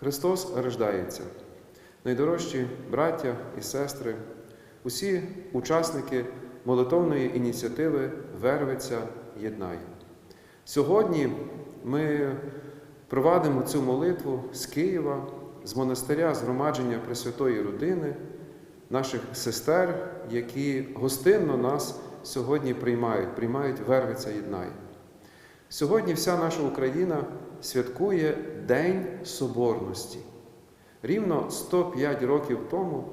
Христос рождається. Найдорожчі браття і сестри, усі учасники молитовної ініціативи Вервиця єднає. Сьогодні ми провадимо цю молитву з Києва, з монастиря згромадження Пресвятої Родини, наших сестер, які гостинно нас сьогодні приймають, приймають Вервиця єднає. Сьогодні вся наша Україна святкує День Соборності. Рівно 105 років тому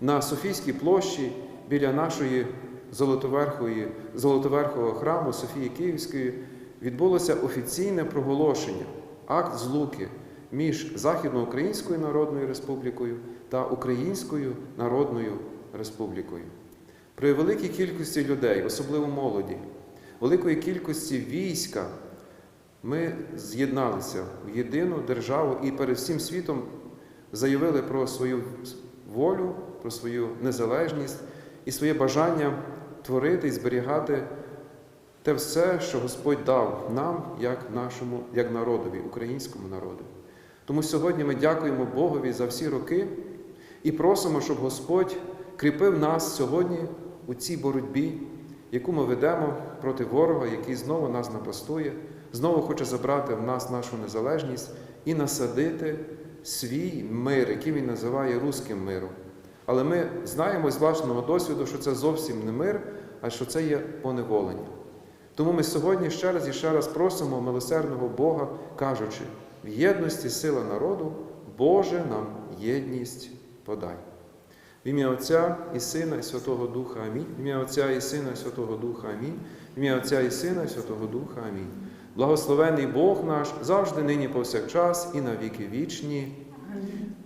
на Софійській площі біля нашої Золотоверхої, Золотоверхового храму Софії Київської відбулося офіційне проголошення, акт злуки між Західноукраїнською Народною Республікою та Українською Народною Республікою. При великій кількості людей, особливо молоді, великої кількості війська, ми з'єдналися в єдину державу і перед всім світом заявили про свою волю, про свою незалежність і своє бажання творити і зберігати те все, що Господь дав нам, як нашому, як народові, українському народу. Тому сьогодні ми дякуємо Богові за всі роки і просимо, щоб Господь кріпив нас сьогодні у цій боротьбі, яку ми ведемо проти ворога, який знову нас напастує, знову хоче забрати в нас нашу незалежність і насадити свій мир, який він називає руським миром. Але ми знаємо з власного досвіду, що це зовсім не мир, а що це є поневолення. Тому ми сьогодні ще раз і ще раз просимо милосердного Бога, кажучи, в єдності сила народу, Боже нам єдність подай. В ім'я Отця і Сина, і Святого Духа Амінь. В ім'я Отця і Сина, і Святого Духа Амінь. В ім'я Отця і Сина, і Святого Духа Амінь. Благословений Бог наш завжди, нині повсякчас, і на віки вічні.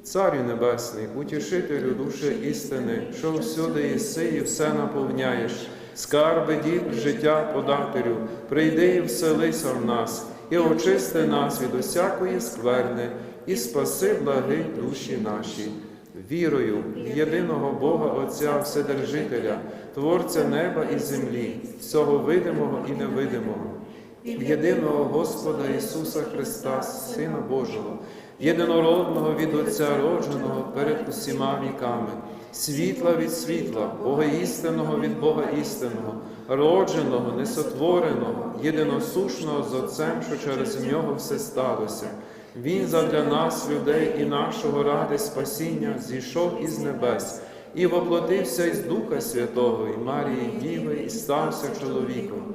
Царю Небесний, утішителю душі істини, що всюди єси і все наповняєш, скарби діб життя подателю, прийди і вселися в нас, і очисти нас від усякої скверни, і спаси благи душі наші. Вірою в єдиного Бога Отця Вседержителя, Творця неба і землі, всього видимого і невидимого, в єдиного Господа Ісуса Христа, Сина Божого, єдинородного від Отця родженого перед усіма віками, світла від світла, Бога істинного від Бога істинного, родженого, несотвореного, єдиносушного з Отцем, що через нього все сталося. Він задля нас, людей і нашого ради спасіння, зійшов із небес і воплотився із Духа Святого, і Марії Діви, і стався чоловіком,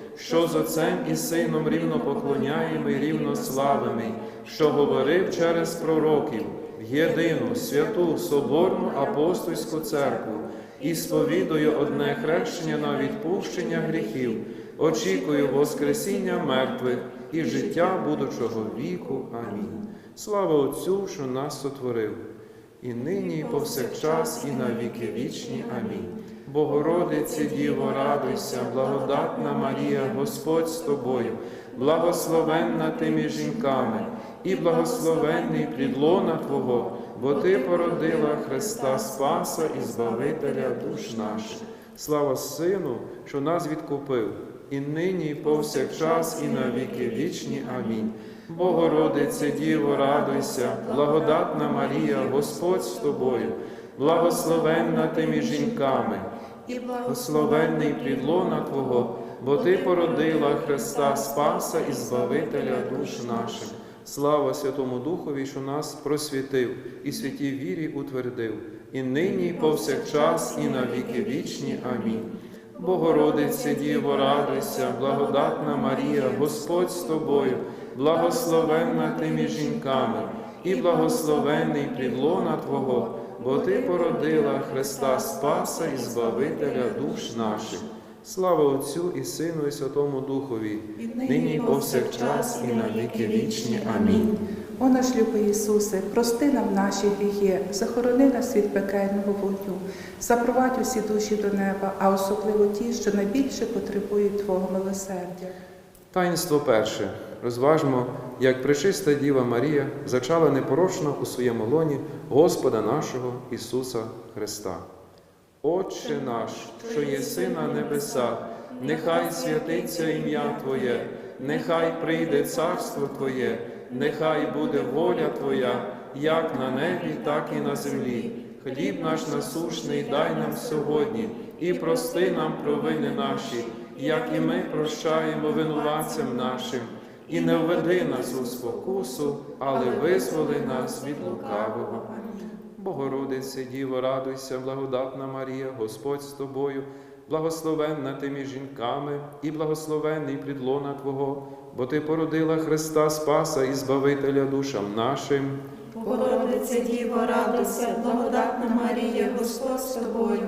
що з Отцем і Сином рівно поклоняємо і рівно славимо, що говорив через пророків в єдину, святу, соборну апостольську церкву і сповідую одне хрещення на відпущення гріхів, очікую Воскресіння мертвих і життя будучого віку. Амінь. Слава Отцю, що нас сотворив і нині, і повсякчас, і на віки вічні. Амінь. Богородице Діво, радуйся, благодатна Марія, Господь з тобою, благословенна ти між жінками, і благословенний плідлона Твого, бо Ти породила Христа Спаса і Збавителя душ наших. Слава Сину, що нас відкупив, і нині, і повсякчас, і на віки вічні. Амінь. Богородице Діво, радуйся, благодатна Марія, Господь з тобою, благословенна ти між жінками, благословенний плідлона Твого, бо Ти породила Христа Спаса і Збавителя душ наших. Слава Святому Духові, що нас просвітив і святій вірі утвердив, і нині, і повсякчас, і на віки вічні. Амінь. Богородице Діво, радуйся, благодатна Марія, Господь з тобою, благословенна ти між жінками, і благословенний плідлона Твого, бо Ти породила Христа Спаса і Збавителя душ наших. Слава Отцю і Сину, і Святому Духові, нині і повсякчас, і на віки вічні. Амінь. О наш любий Ісусе, прости нам наші гріхи, захорони нас від пекельного вогню, запровадь усі душі до неба, а особливо ті, що найбільше потребують Твого милосердя. Таїнство перше. Розважмо, як пречиста Діва Марія зачала непорочно у своєму лоні Господа нашого Ісуса Христа. Отче наш, що єси на небесах, нехай святиться ім'я Твоє, нехай прийде царство Твоє, нехай буде воля Твоя, як на небі, так і на землі. Хліб наш насушний дай нам сьогодні, і прости нам провини наші, як і ми прощаємо винуватцям нашим, і не введи нас у спокусу, але визволи нас від лукавого. Богородице, Діво, радуйся, благодатна Марія, Господь з тобою, благословенна ти між жінками, і благословенний плідлона Твого, бо Ти породила Христа Спаса і Збавителя душам нашим. Богородице Діво, радуйся, благодатна Марія, Господь з тобою,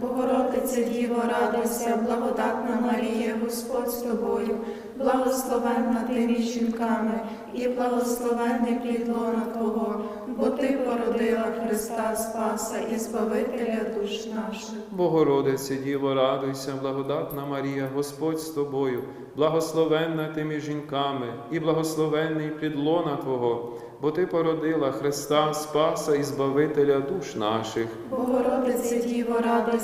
Богородице Діво, радуйся, благодатна Марія, Господь з тобою, благословенна ти між жінками, і благословенний плід лона Твого, бо ти породила Христа Спаса і Збавителя душ наших. Богородице, Діво, радуйся, благодатна Марія, Господь з тобою, благословенна ти між жінками, і благословенний плідлона Твого, бо Ти породила Христа Спаса і Збавителя душ наших. Богородице Діво, радуйся,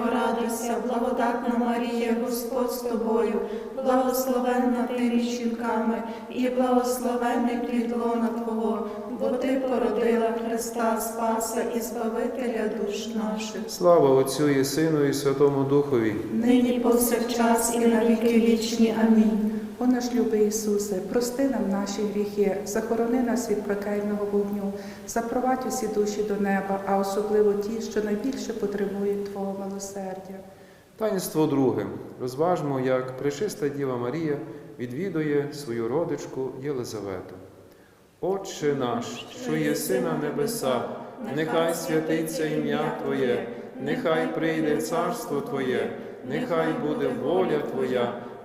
Діво, радуйся, благодатна Марія, Господь з тобою, благословенна ти між жінками, і благословенний плід лона Твого, бо ти породила Христа Спаса і Збавителя душ наших. Слава Отцю і Сину, і Святому Духові. Нині повсякчас і на віки вічні. Амінь. О наш любий Ісусе, прости нам наші гріхи, захорони нас від пекельного вогню, запровадь усі душі до неба, а особливо ті, що найбільше потребують Твого милосердя. Таїнство друге. Розважмо, як пречиста Діва Марія відвідує свою родичку Єлизавету. Отче наш, що єси на небесах, нехай святиться ім'я Твоє, нехай прийде царство Твоє, нехай буде воля Твоя,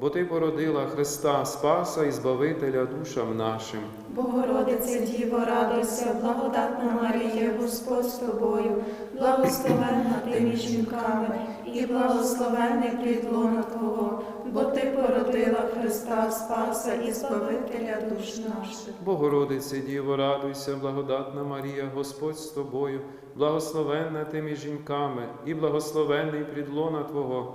бо Ти породила Христа Спаса і Збавителя душам нашим. Богородице Діво, радуйся, благодатна Марія, Господь з тобою, благословенна ти між жінками, і благословенний плід лона Твого, бо ти породила Христа Спаса і Збавителя душ наших. Богородице, Діво, радуйся, благодатна Марія, Господь з тобою, благословенна ти між жінками, і благословенний плідлона Твого,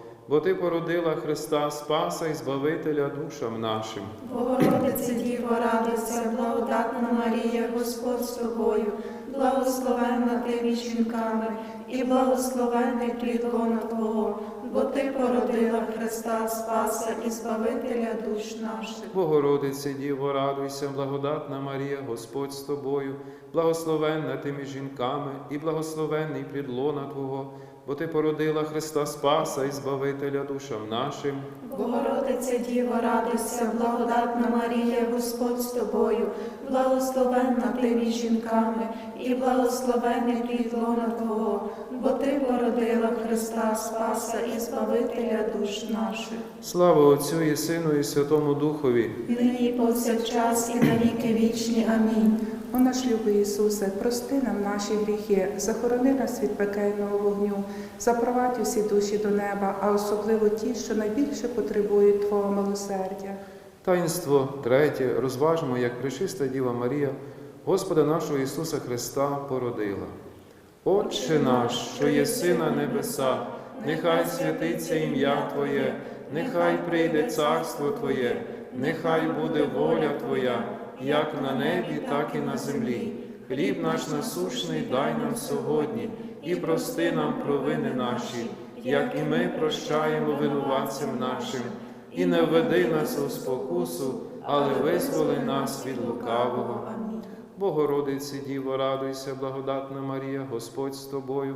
бо Ти породила Христа Спаса і Збавителя душам нашим. Богородице Діво, радуйся, благодатна Марія, Господь з тобою, благословенна ти між жінками, і благословенний плід лона Твого, бо ти породила Христа Спаса і Збавителя душ наших. Богородице Діво, радуйся, благодатна Марія, Господь з тобою, благословенна ти між жінками, і благословенний плід лона Твого, бо Ти породила Христа Спаса і Збавителя душам нашим. Богородице Діво, радуйся, благодатна Марія, Господь з тобою, благословенна ти між жінками, і благословений плід лона Твого, бо ти породила Христа Спаса і Збавителя душ наших. Слава Отцю і Сину, і Святому Духові. Нині повсякчас і на віки вічні. Амінь. О наш любий Ісусе, прости нам наші гріхи, захорони нас від пекельного вогню, запровадь усі душі до неба, а особливо ті, що найбільше потребують Твого милосердя. Таїнство третє розважмо, як пречиста Діва Марія, Господа нашого Ісуса Христа породила. Отче наш, що єси на небеса, нехай святиться ім'я Твоє, нехай прийде царство Твоє, нехай буде воля Твоя, як на небі, так і на землі. Хліб наш насущний дай нам сьогодні, і прости нам провини наші, як і ми прощаємо винуватцям нашим. І не введи нас у спокусу, але визволи нас від лукавого. Богородице Діво, радуйся, благодатна Марія, Господь з тобою,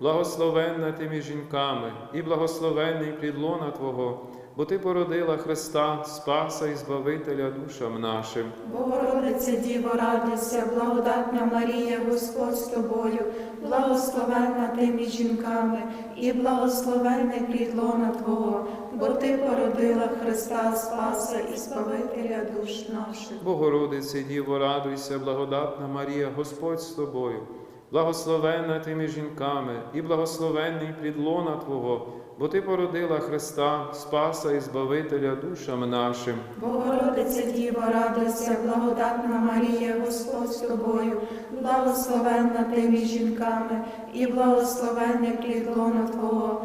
благословенна ти між жінками, і благословенний плід лона Твого, бо Ти породила Христа Спаса і Збавителя душам нашим. Богородице Діво, радуйся, благодатна Марія, Господь з тобою, благословенна ти між жінками, і благословенний плід лона Твого, бо ти породила Христа Спаса і Збавителя душ наших. Богородице Діво, радуйся, благодатна Марія, Господь з тобою, благословенна ти між жінками, і благословенний плідлона Твого, бо Ти породила Христа, Спаса і Збавителя душам нашим. Богородиця Діва, радуйся, благодатна Марія, Господь з тобою, благословенна ти між жінками, і благословенний плід Твого,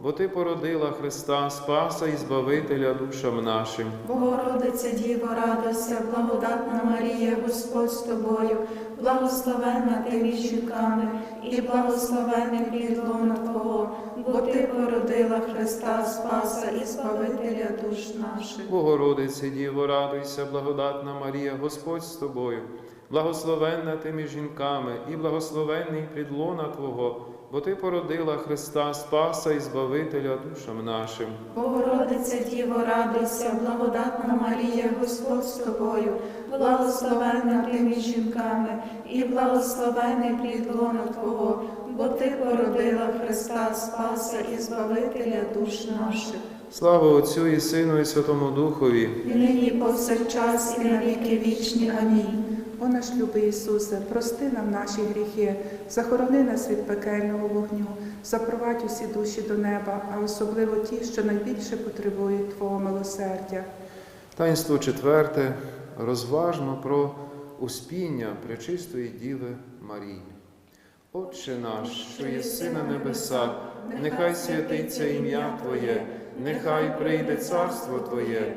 бо Ти породила Христа, Спаса і Збавителя душам нашим. Богородице Діво, радуйся, благодатна Марія, Господь з тобою, благословенна ти між жінками, і благословенний плід лона Твого, бо ти породила Христа Спаса і Збавителя душ наших. Богородице Діво, радуйся, благодатна Марія, Господь з тобою, благословенна ти між жінками, і благословенний плід лона Твого, бо Ти породила Христа Спаса і Збавителя душам нашим. Богородице Діво, радуйся, благодатна Марія, Господь з тобою, благословенна ти між жінками, і благословений плід лона Твого, бо ти породила Христа Спаса і Збавителя душ наших. Слава Отцю і Сину, і Святому Духові. І нині повсякчас і на віки вічні. Амінь. О наш любий Ісусе, прости нам наші гріхи, захорони нас від пекельного вогню, запровадь усі душі до неба, а особливо ті, що найбільше потребують Твого милосердя. Таїнство четверте. Розважмо про успіння Пречистої Діви Марії. Отче наш, що єси на небесах, нехай святиться ім'я Твоє, нехай прийде царство Твоє,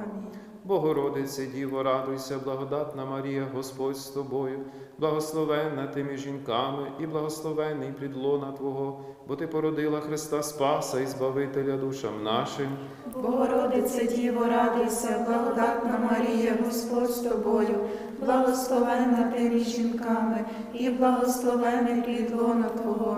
Богородице, Діво, радуйся, благодатна Марія, Господь з тобою, благословенна ти між жінками і благословенний плідлона Твого, бо Ти породила Христа Спаса і Збавителя душам нашим. Богородице Діво, радуйся, благодатна Марія, Господь з тобою, благословенна ти між жінками, і благословений плідлона Твого,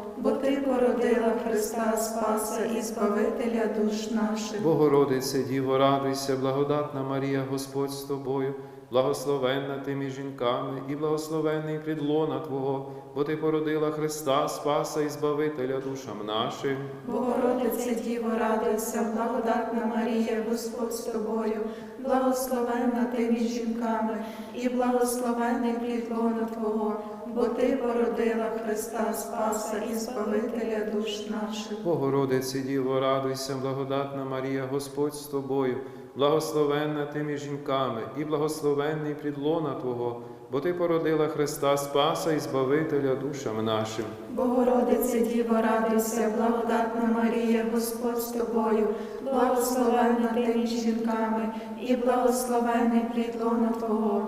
бо ти породила Христа Спаса і Збавителя душ наших. Богородице, Діво, радуйся, благодатна Марія, Господь з тобою, благословенна ти між жінками, і благословенний плід лона Твого, бо Ти породила Христа, Спаса і Збавителя душам нашим. Богородиця Діво, радуйся, благодатна Марія, Господь з тобою, благословенна ти між жінками, і благословений плід лона Твого, бо ти породила Христа Спаса і Збавителя душ наших. Богородице, Діво, радуйся, благодатна Марія, Господь з тобою, благословенна ти між жінками, і благословенний плідлона Твого, бо Ти породила Христа, Спаса і Збавителя душам нашим. Богородице Діво, радуйся, благодатна Марія, Господь з тобою, благословенна ти між жінками, і благословений плід лона Твого,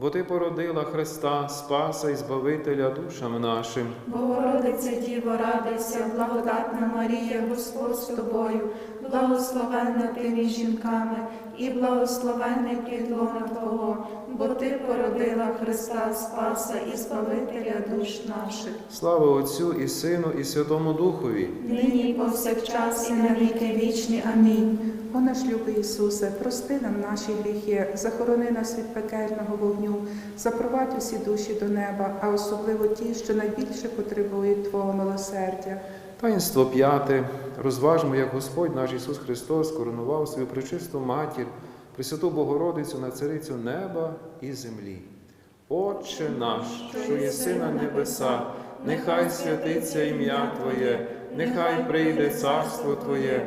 бо Ти породила Христа, Спаса і Збавителя душам нашим. Богородице Діво, радуйся, благодатна Марія, Господь з тобою, благословенна ти між жінками, і благословений плід лона Твого, бо ти породила Христа Спаса і Збавителя душ наших. Слава Отцю і Сину, і Святому Духові. Нині і повсякчас і на віки вічні. Амінь. О наш любий Ісусе, прости нам наші гріхи, захорони нас від пекельного вогню, запровадь усі душі до неба, а особливо ті, що найбільше потребують Твого милосердя. Таїнство п'яте. Розважмо, як Господь наш Ісус Христос коронував свою пречисту матір, Пресвяту Богородицю на царицю неба і землі. Отче наш, що єси на небеса, нехай святиться ім'я Твоє, нехай прийде царство Твоє,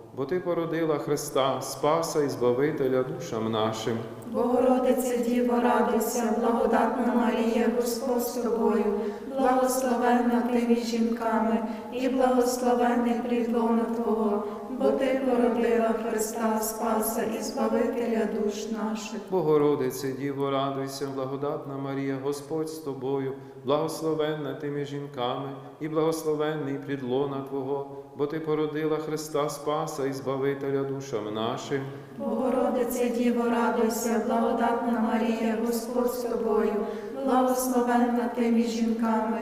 бо Ти породила Христа, Спаса і Збавителя душам нашим. Богородице Діво, радуйся, благодатна Марія, Господь з тобою, благословенна ти між жінками, і благословений плід лона Твого, бо ти породила Христа Спаса і Збавителя душ наших. Богородице, Діво, радуйся, благодатна Марія, Господь з тобою, благословенна ти між жінками, і благословенний плід лона Твого, бо Ти породила Христа Спаса і Збавителя душам нашим. Богородице Діво, радуйся, благодатна Марія, Господь з тобою, благословенна ти між жінками,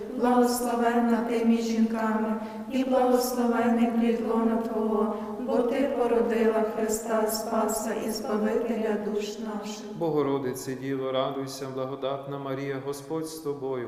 благословенна ти між жінками, і благословений плід лона Твого, бо ти породила Христа Спаса і Збавителя душ наших. Богородице, Діво, радуйся, благодатна Марія, Господь з тобою,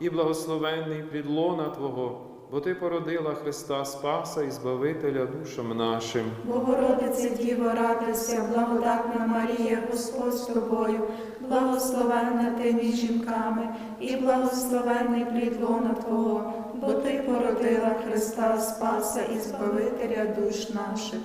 і благословенний плід лона Твого, бо Ти породила Христа, Спаса і Збавителя душам нашим. Богородице Діво, радуйся, благодатна Марія, Господь з тобою, благословенна ти між жінками, і благословенний плід лона Твого, бо ти породила Христа, Спаса і Збавителя душ наших.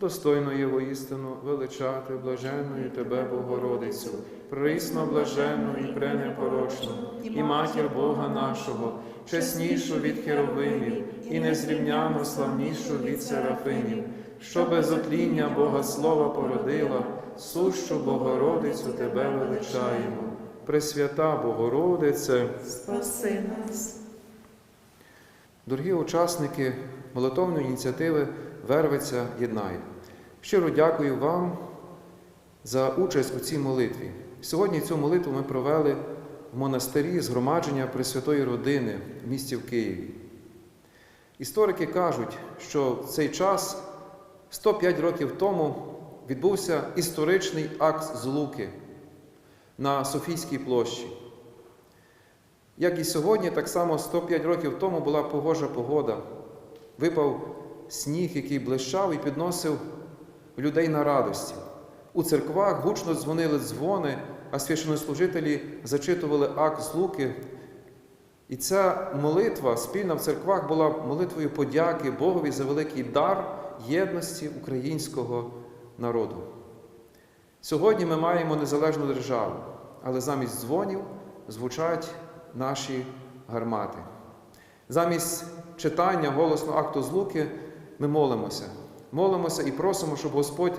Достойно є воістину величати блаженною Тебе, Богородицю, присно блаженну і пренепорочну, і матір Бога нашого, чеснішу від херовимів, і незрівняно славнішу від серафимів, що без отління Бога Слова породила, сущу Богородицю Тебе величаємо. Пресвята Богородице, Спаси нас. Дорогі учасники молитовної ініціативи Вервиця єднає. Щиро дякую вам за участь у цій молитві. Сьогодні цю молитву ми провели в монастирі згромадження Пресвятої родини в місті в Києві. Історики кажуть, що в цей час 105 років тому відбувся історичний акт злуки на Софійській площі. Як і сьогодні, так само 105 років тому була погожа погода. Випав сніг, який блищав і підносив людей на радості. У церквах гучно дзвонили дзвони, а священнослужителі зачитували акт злуки. І ця молитва спільна в церквах була молитвою подяки Богові за великий дар єдності українського народу. Сьогодні ми маємо незалежну державу, але замість дзвонів звучать наші гармати. Замість читання голосного акту злуки ми молимося. Молимося і просимо, щоб Господь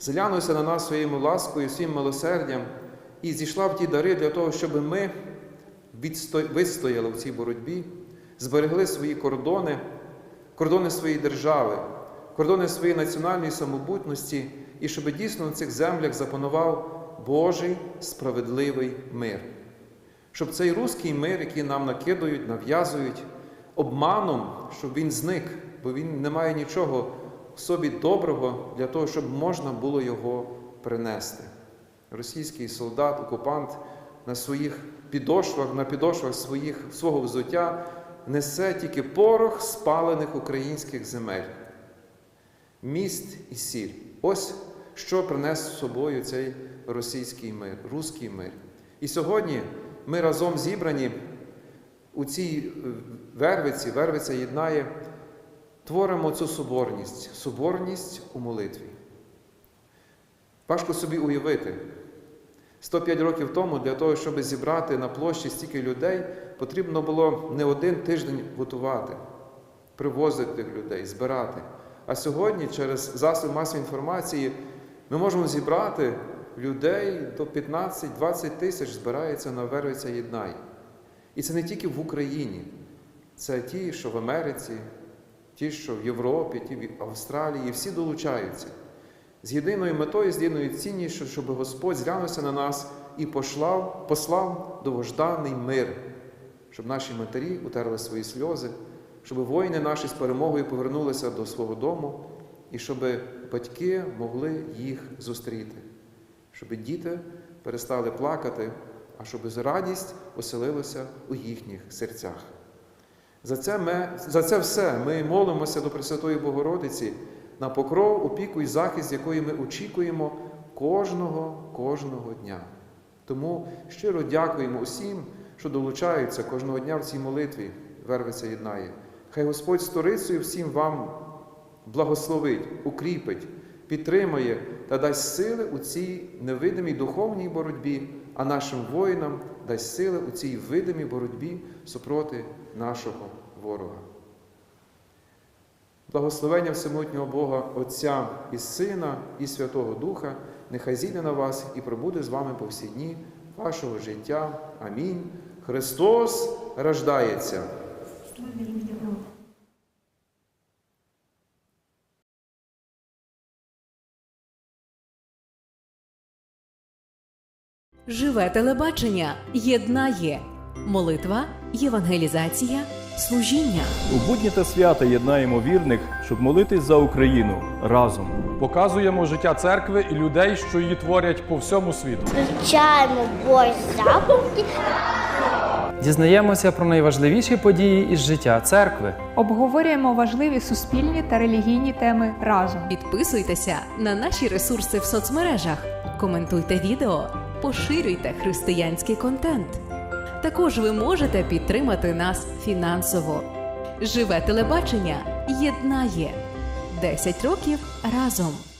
зглянувся на нас своєю ласкою, своїм милосердям і зійшла в ті дари для того, щоб ми вистояли в цій боротьбі, зберегли свої кордони, кордони своєї держави, кордони своєї національної самобутності, і щоб дійсно на цих землях запанував Божий справедливий мир. Щоб цей руський мир, який нам накидують, нав'язують обманом, щоб він зник, бо він не має нічого в собі доброго для того, щоб можна було його принести. Російський солдат, окупант на своїх підошвах, на підошвах своїх, свого взуття несе тільки порох спалених українських земель. Міст і сіль. Ось що принес з собою цей російський мир, руський мир. І сьогодні ми разом зібрані у цій вервиці, вервиця єднає, творимо цю соборність, соборність у молитві. Важко собі уявити. 105 років тому для того, щоб зібрати на площі стільки людей, потрібно було не один тиждень готувати, привозити тих людей, збирати. А сьогодні, через засоби масової інформації, ми можемо зібрати людей до 15-20 тисяч збирається на Вервиця Єднай. І це не тільки в Україні, це ті, що в Америці, ті, що в Європі, ті в Австралії, всі долучаються. З єдиною метою, з єдиною цінністю, щоб Господь зглянувся на нас і пошлав, послав довгожданий мир, щоб наші матері утерли свої сльози, щоб воїни наші з перемогою повернулися до свого дому, і щоб батьки могли їх зустріти, щоб діти перестали плакати, а щоб радість оселилася у їхніх серцях. За це, ми, за це все ми молимося до Пресвятої Богородиці на покров, опіку і захист, якої ми очікуємо кожного, кожного дня. Тому щиро дякуємо усім, що долучаються кожного дня в цій молитві, Вервиця єднає. Хай Господь сторицею всім вам благословить, укріпить, підтримає та дасть сили у цій невидимій духовній боротьбі, а нашим воїнам дасть сили у цій видимій боротьбі супроти нашого ворога. Благословення всемогутнього Бога Отця і Сина, і Святого Духа, нехай зійде на вас і пробуде з вами по всі дні вашого життя. Амінь. Христос рождається. Живе телебачення єднає молитва, євангелізація, служіння. У будні та свята єднаємо вірних, щоб молитись за Україну разом. Показуємо життя церкви і людей, що її творять по всьому світу. Вивчаємо Божі заповіді Дізнаємося про найважливіші події із життя церкви. Обговорюємо важливі суспільні та релігійні теми разом. Підписуйтеся на наші ресурси в соцмережах, коментуйте відео, поширюйте християнський контент. Також ви можете підтримати нас фінансово. Живе телебачення єднає 10 років разом.